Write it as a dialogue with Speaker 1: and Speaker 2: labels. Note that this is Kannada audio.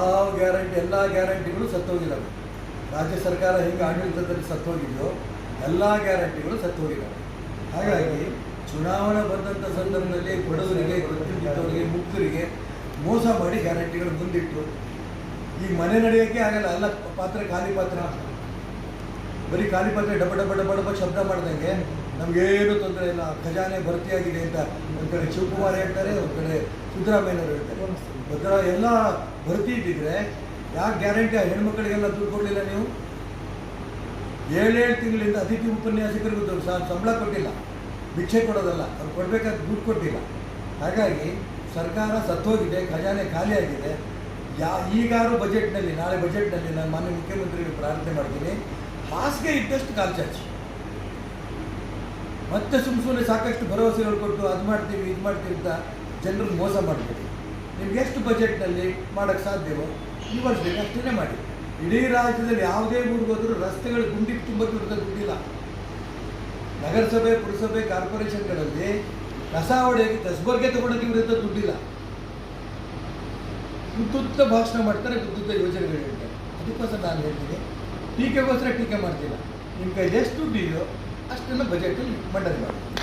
Speaker 1: ಆ ಗ್ಯಾರಂಟಿ, ಎಲ್ಲ ಗ್ಯಾರಂಟಿಗಳು ಸತ್ತೋಗಿದ್ದಾವೆ ರಾಜ್ಯ ಸರ್ಕಾರ ಹೇಗೆ ಆಡಳಿತದಲ್ಲಿ ಸತ್ತೋಗಿದೆಯೋ, ಎಲ್ಲ ಗ್ಯಾರಂಟಿಗಳು ಸತ್ತೋಗಿದ್ದಾವೆ ಹಾಗಾಗಿ ಚುನಾವಣೆ ಬಂದಂಥ ಸಂದರ್ಭದಲ್ಲಿ ಬಡವರಿಗೆ ಗೊತ್ತಿದ್ದವರಿಗೆ ಮುಕ್ತರಿಗೆ ಮೋಸ ಮಾಡಿ ಗ್ಯಾರಂಟಿಗಳು ಮುಂದಿಟ್ಟು, ಈ ಮನೆ ನಡೆಯೋಕ್ಕೆ ಆಗಲ್ಲ, ಅಲ್ಲ ಪಾತ್ರೆ, ಖಾಲಿ ಪಾತ್ರ. ಬರೀ ಖಾಲಿ ಪಾತ್ರೆ ಡಬ ಡಬ ಡಬ ಡಬ ಶಬ್ದ ಮಾಡ್ದಂಗೆ ನಮಗೇನು ತೊಂದರೆ ಇಲ್ಲ. ಖಜಾನೆ ಭರ್ತಿಯಾಗಿದೆ ಅಂತ ಒಂದು ಕಡೆ ಶಿವಕುಮಾರ್ ಹೇಳ್ತಾರೆ, ಒಂದು ಕಡೆ ಸಿದ್ದರಾಮಯ್ಯನವರು ಹೇಳ್ತಾರೆ. ಭದ್ರ ಎಲ್ಲ ಭರ್ತಿ ಇದ್ದಿದ್ರೆ ಯಾಕೆ ಗ್ಯಾರಂಟಿ ಹೆಣ್ಮಕ್ಳಿಗೆಲ್ಲ ದುಡ್ಡು ಕೊಡಲಿಲ್ಲ ನೀವು? ಏಳೇಳು ತಿಂಗಳಿಂದ ಅತಿಥಿ ಉಪನ್ಯಾಸಕರಿಗೂ ಸಹ ಸಂಬಳ ಕೊಟ್ಟಿಲ್ಲ. ಭಿಕ್ಷೆ ಕೊಡೋದಲ್ಲ. ಅವ್ರು ಕೊಡಬೇಕಾದ ದುಡ್ಡು ಕೊಟ್ಟಿಲ್ಲ. ಹಾಗಾಗಿ ಸರ್ಕಾರ ಸತ್ತೋಗಿದೆ, ಖಜಾನೆ ಖಾಲಿಯಾಗಿದೆ ಯಾ ಈಗಾರು ಬಜೆಟ್ನಲ್ಲಿ ನಾಳೆ ಬಜೆಟ್ನಲ್ಲಿ ನಾನು ಮಾನ್ಯ ಮುಖ್ಯಮಂತ್ರಿಗಳಿಗೆ ಪ್ರಾರ್ಥನೆ ಮಾಡ್ತೀನಿ. ಹಾಸಿಗೆ ಇದ್ದಷ್ಟು ಕಾಲು ಚಾಚಿ ಮತ್ತೆ ಸುಮ್ಮ ಸುಮ್ಮನೆ ಸಾಕಷ್ಟು ಭರವಸೆಗಳು ಕೊಟ್ಟು ಅದು ಮಾಡ್ತೀವಿ, ಇದು ಮಾಡ್ತೀವಿ ಅಂತ ಜನರನ್ನು ಮೋಸ ಮಾಡ್ತೀವಿ ನಿಮ್ಗೆ ಎಷ್ಟು ಬಜೆಟ್ನಲ್ಲಿ ಮಾಡೋಕ್ಕೆ ಸಾಧ್ಯವೋ ಈ ವರ್ಷದಲ್ಲಿ ಅಷ್ಟೇ ಮಾಡಿ. ಇಡೀ ರಾಜ್ಯದಲ್ಲಿ ಯಾವುದೇ ಊರಿಗೆ ಹೋದರೂ ರಸ್ತೆಗಳು ಗುಂಡಿ ತುಂಬ ದೊಡ್ಡ ದುಡ್ಡಿಲ್ಲ ನಗರಸಭೆ, ಪುರಸಭೆ, ಕಾರ್ಪೊರೇಷನ್ಗಳಲ್ಲಿ ಕಸ ಹೊಡೆಯೋಕ್ಕೆ, ಕಸಬರ್ಗೆ ತಗೊಳಕ್ಕೆ ವಿರುದ್ಧ ದುಡ್ಡಿಲ್ಲ. ಉದ್ದುತ್ತ ಭಾಷಣ ಮಾಡ್ತಾರೆ ಉದ್ದುತ್ತ ಯೋಜನೆಗಳು ಹೇಳ್ತಾರೆ. ಅದಕ್ಕೋಸ್ಕರ ನಾನು ಹೇಳ್ತೀನಿ. ಟೀಕೆಗೋಸ್ಕರ ಟೀಕೆ ಮಾಡ್ತಿಲ್ಲ ನಿಮ್ಮ ಕೈಲಿ ಎಷ್ಟು ದುಡ್ಡು ಇದೆಯೋ ಅಷ್ಟನ್ನು ಬಜೆಟಲ್ಲಿ ಮಂಡನೆ ಮಾಡಿ